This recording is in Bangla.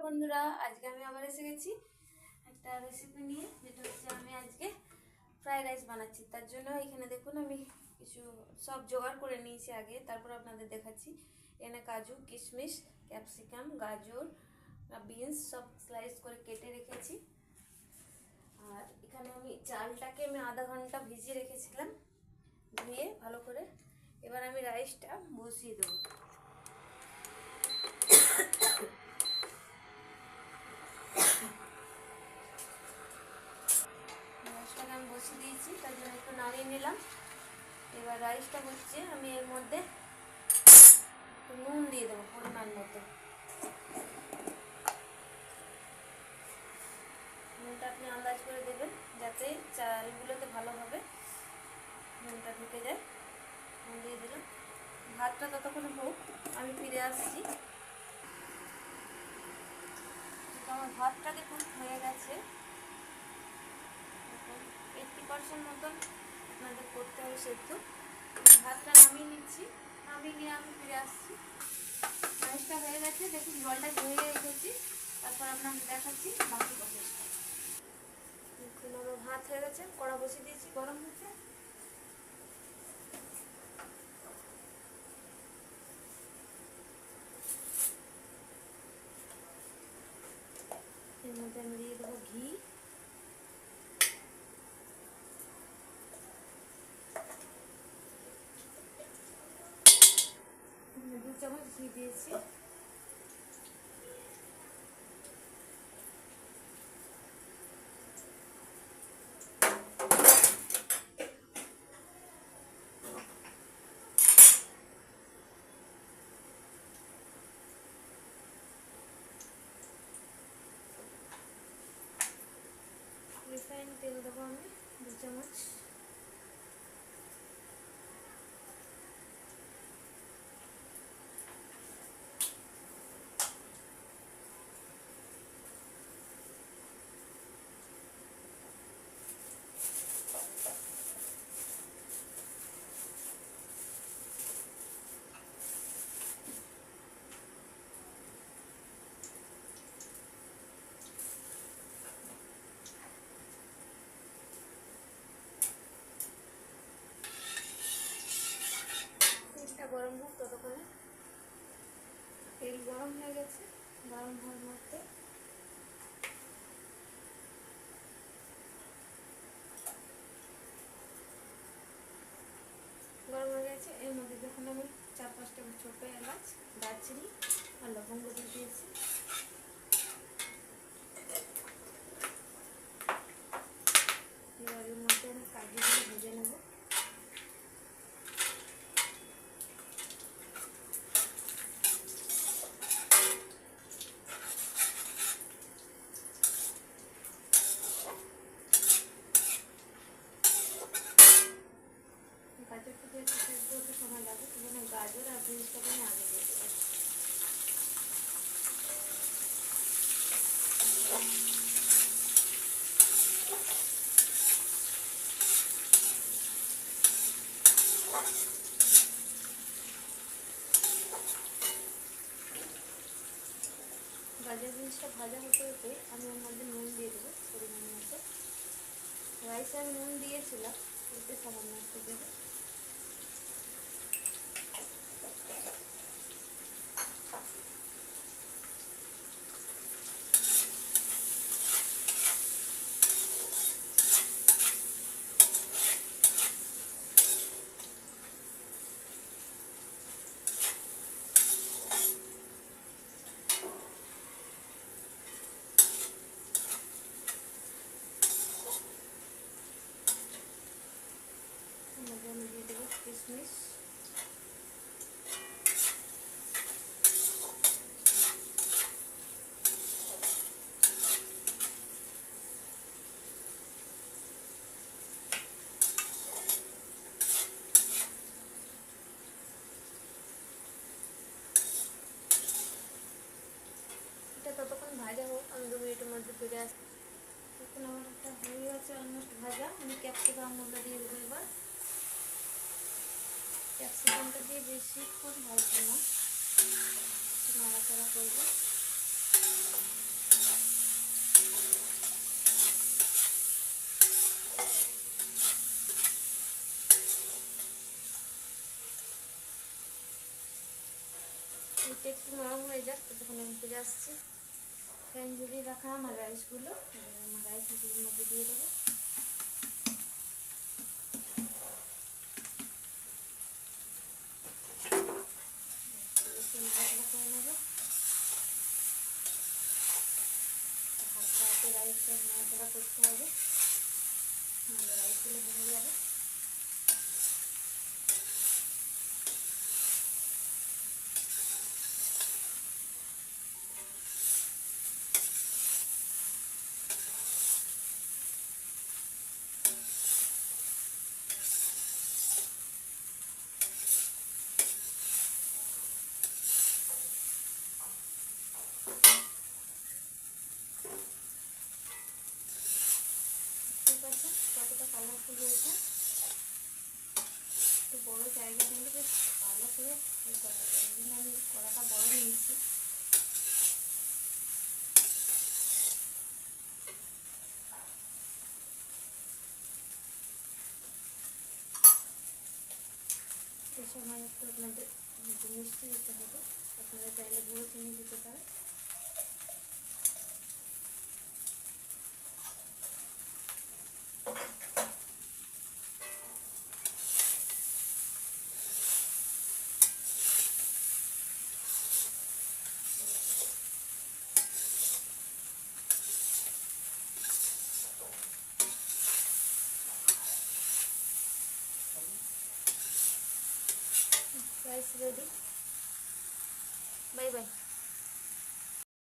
বন্ধুরা, আজকে আমি আবার এসে গেছি একটা রেসিপি নিয়ে, যেটা হচ্ছে আমি আজকে ফ্রাইড রাইস বানাচ্ছি। তার জন্য এখানে দেখুন আমি কিছু সব জোগাড় করে নিয়েছি আগে, তারপর আপনাদের দেখাচ্ছি। এখানে কাজু, কিশমিশ ক্যাপসিকাম গাজর বিনস সব স্লাইস করে কেটে রেখেছি। আর এখানে আমি চালটাকে আমি আধা ঘণ্টা ভিজিয়ে রেখেছিলাম, ধুয়ে ভালো করে। এবার আমি রাইসটা বসিয়ে দেবো। তার জন্য একটু নাড়িয়ে নিলাম। এবার রাইসটা হচ্ছে আমি এর মধ্যে নুন দিয়ে দেবো পরিমাণ মতো। নুনটা আপনি আন্দাজ করে দেবেন, যাতে চালগুলোতে ভালোভাবে নুনটা ঢুকে যায়। নুন দিয়ে দিলাম। ভাতটা ততক্ষণ হোক, আমি ফিরে আসছি। আমার ভাতটা দেখুন হয়ে গেছে। পার্সেন্ট মতন আপনাদের করতে হবে সেদ্ধ ভাতটা নামিয়ে নিচ্ছি। নামিয়ে নিয়ে আমি ফিরে আসছি। রাইসটা হয়ে গেছে। দেখুন, জলটা ধুয়ে রেখেছি। তারপর আপনাকে দেখাচ্ছি বাকি প্রসেসটা ভাত হয়ে গেছে। কড়া বসিয়ে দিয়েছি, গরম হচ্ছে এর মধ্যে আমি দিয়ে দেবো ঘি দু চামচ দিয়েছি। রিফাইন তেল দেবো আমি দু চামচ তেলটা গরম হোক ততক্ষণে তেল গরম হয়ে গেছে, গরম হওয়ার মধ্যে। গরম হয়ে গেছে, এর মধ্যে যখন আমি চার পাঁচটা ছোটো এলাচ, দারচিনি আর লবঙ্গ দিয়ে দিয়েছি এবার এর মধ্যে আমি কাজুগুলো ভেজে নেব গাজরটা দিয়ে একটু সেদ্ধ হতে সময় লাগে সেজন্য গাজর আর বিনসটাকে আমি আগে দিয়ে দেবো গাজর জিনিসটা ভাজা হতে হতে আমি ওর মধ্যে নুন দিয়ে দেবো পরিমাণ মতো। রাইসে আমি নুন দিয়েছিলাম এতে সামান্য একটু দেবো। আমি দিয়ে দেবো কিশমিশ ভাজা হোক, আমি দু মিনিটের মধ্যে ফিরে আসছি। এখন আমার একটা হয়ে গেছে অলমোস্ট ভাজা। আমি ক্যাপসিকামগুলো দিয়ে দেবো এবার। ক্যাপসিকামটা দিয়ে বেশিক্ষণ ভাজবো না, একটু নাড়াচাড়া করব। এটা একটু নরম হয়ে যাক তখন আমি ফিরে আসছি। ফ্যান ঝুলিয়ে রাখা আমার রাইসগুলো আমার রাইসগুলোর মধ্যে দিয়ে দেবো। রাইসটা নাড়াচাড়া করতে হবে। নাহলে রাইসগুলো ভেঙে যাবে। কালারফুল হয়েছে একটু বড়ো জায়গা ভালো আমি বড় সময় একটু আপনাদের মিষ্টি দিতে হবে। আপনারা চাইলে গুঁড়ো চিনি দিতে পারেন। Rice ready bye bye